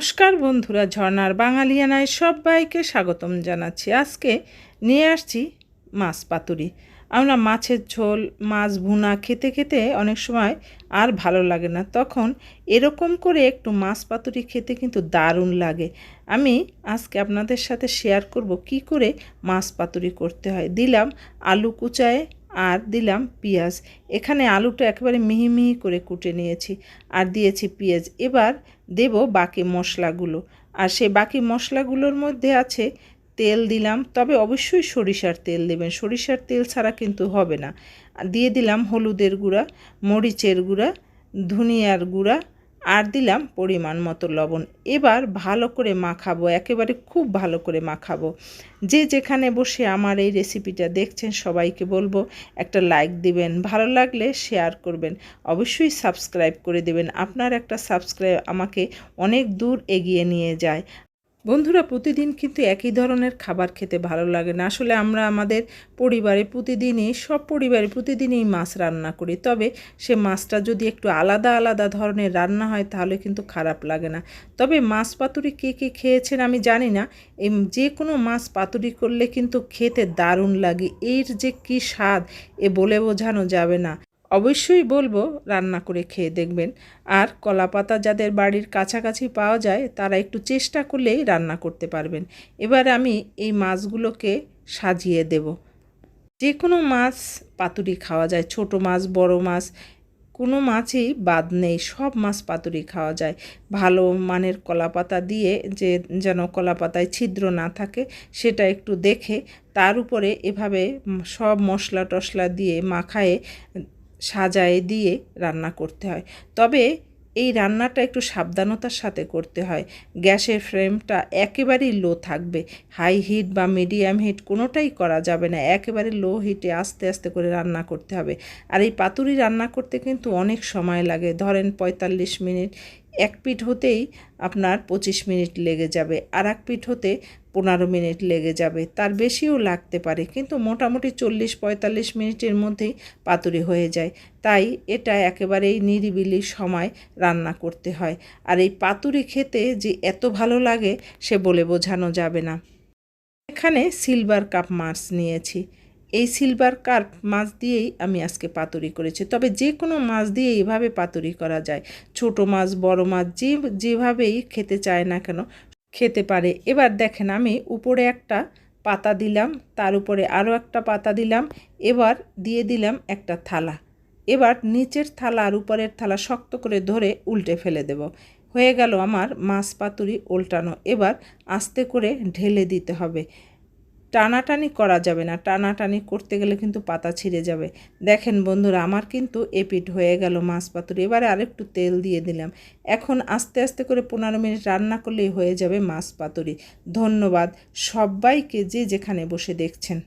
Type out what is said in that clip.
নমস্কার বন্ধুরা ঝর্নার বাঙালিয়ানায় সবাইকে স্বাগতম জানাচ্ছি। আজকে নিয়ে আসছি মাছ পাতুরি। আমরা মাছের ঝোল, মাছ ভুনা খেতে খেতে অনেক সময় আর ভালো লাগে না। তখন এরকম করে একটু মাছ পাতুরি খেতে কিন্তু দারুণ লাগে। আমি আজকে আপনাদের সাথে শেয়ার করব কি করে মাছ পাতুরি করতে হয়। দিলাম আলু কুচায় আর দিলাম পেঁয়াজ। এখানে আলুটা একেবারে মিহি মিহি করে কুটে নিয়েছি আর দিয়েছি পেঁয়াজ। এবার দেব বাকি মশলাগুলো। আর সেই বাকি মশলাগুলোর মধ্যে আছে তেল দিলাম, তবে অবশ্যই সরিষার তেল দেবেন। সরিষার তেল ছাড়া কিন্তু হবে না। দিয়ে দিলাম হলুদের গুঁড়া, মরিচের গুঁড়া, ধনিয়ার গুঁড়া আর দিলাম পরিমাণ মতো লবণ। এবার ভালো করে মাখাবো, একেবারে খুব ভালো করে মাখাবো। যে যেখানে বসে আমার এই রেসিপিটা দেখছেন, সবাইকে বলব একটা লাইক দিবেন, ভালো লাগলে শেয়ার করবেন। অবশ্যই সাবস্ক্রাইব করে দেবেন। আপনার একটা সাবস্ক্রাইব আমাকে অনেক দূর এগিয়ে নিয়ে যায়। বন্ধুরা, প্রতিদিন কিন্তু একই ধরনের খাবার খেতে ভালো লাগে না। আসলে আমরা আমাদের পরিবারে প্রতিদিনই, সব পরিবারে প্রতিদিনই মাছ রান্না করি। তবে সে মাছটা যদি একটু আলাদা আলাদা ধরনের রান্না হয়, তাহলে কিন্তু খারাপ লাগে না। তবে মাছ পাতুরি কে কে খেয়েছেন আমি জানি না। এই যে কোনো মাছ পাতুরি করলে কিন্তু খেতে দারুণ লাগে। এর যে কী স্বাদ, এ বলে বোঝানো যাবে না। অবশ্যই বলব, রান্না করে খেয়ে দেখবেন। আর কলা পাতা যাদের বাড়ির কাছাকাছি পাওয়া যায়, তারা একটু চেষ্টা করলেই রান্না করতে পারবেন। এবার আমি এই মাছগুলোকে সাজিয়ে দেব। যে কোনো মাছ পাতুরি খাওয়া যায়, ছোট মাছ, বড় মাছ, কোনো মাছই বাদ নেই, সব মাছ পাতুরি খাওয়া যায়। ভালো মানের কলাপাতা দিয়ে যে যেন কলাপাতায় ছিদ্র না থাকে, সেটা একটু দেখে, তার উপরে এভাবে সব মশলা টশলা দিয়ে মাখায়ে সাজায় দিয়ে রান্না করতে হয়। তবে এই রান্নাটা একটু সাবধানতার সাথে করতে হয়। গ্যাসের ফ্লেমটা একেবারেই লো থাকবে। হাই হিট বা মিডিয়াম হিট কোনোটাই করা যাবে না। একেবারে লো হিটে আস্তে আস্তে করে রান্না করতে হবে। আর এই পাতুরি রান্না করতে কিন্তু অনেক সময় লাগে। ধরেন পঁয়তাল্লিশ মিনিট এক পিঠ হতেই আপনার পঁচিশ মিনিট লেগে যাবে আর এক পিঠ হতে পনেরো মিনিট লেগে যাবে। তার বেশিও লাগতে পারে, কিন্তু মোটামুটি চল্লিশ পঁয়তাল্লিশ মিনিটের মধ্যেই পাতুরি হয়ে যায়। তাই এটা একেবারেই নিরিবিলি সময় রান্না করতে হয়। আর এই পাতুরি খেতে যে এত ভালো লাগে, সে বলে বোঝানো যাবে না। এখানে সিলভার কাপ মাছ নিয়েছি। এই সিলভার কার্প মাছ দিয়েই আমি আজকে পাতুরি করেছি। তবে যে কোনো মাছ দিয়ে এভাবে পাতুরি করা যায়। ছোট মাছ, বড় মাছ, যে, যেভাবেই খেতে চায় না কেন, খেতে পারে। এবার দেখেন আমি উপরে একটা পাতা দিলাম, তার উপরে আরও একটা পাতা দিলাম, এবার দিয়ে দিলাম একটা থালা। এবার নিচের থালা আর উপরের থালা শক্ত করে ধরে উল্টে ফেলে দেব। হয়ে গেল আমার মাছ পাতুরি উল্টানো এবার আস্তে করে ঢেলে দিতে হবে। টানাটানি করা যাবে না। টানাটানি করতে গেলে কিন্তু পাতা ছিঁড়ে যাবে। দেখেন বন্ধুরা, আমার কিন্তু এপিট হয়ে গেল মাছ পাতুরি। এবারে আরেকটু তেল দিয়ে দিলাম। এখন আস্তে আস্তে করে পনেরো মিনিট রান্না করলেই হয়ে যাবে মাছ পাতুরি। ধন্যবাদ সবাইকে যে যেখানে বসে দেখছেন।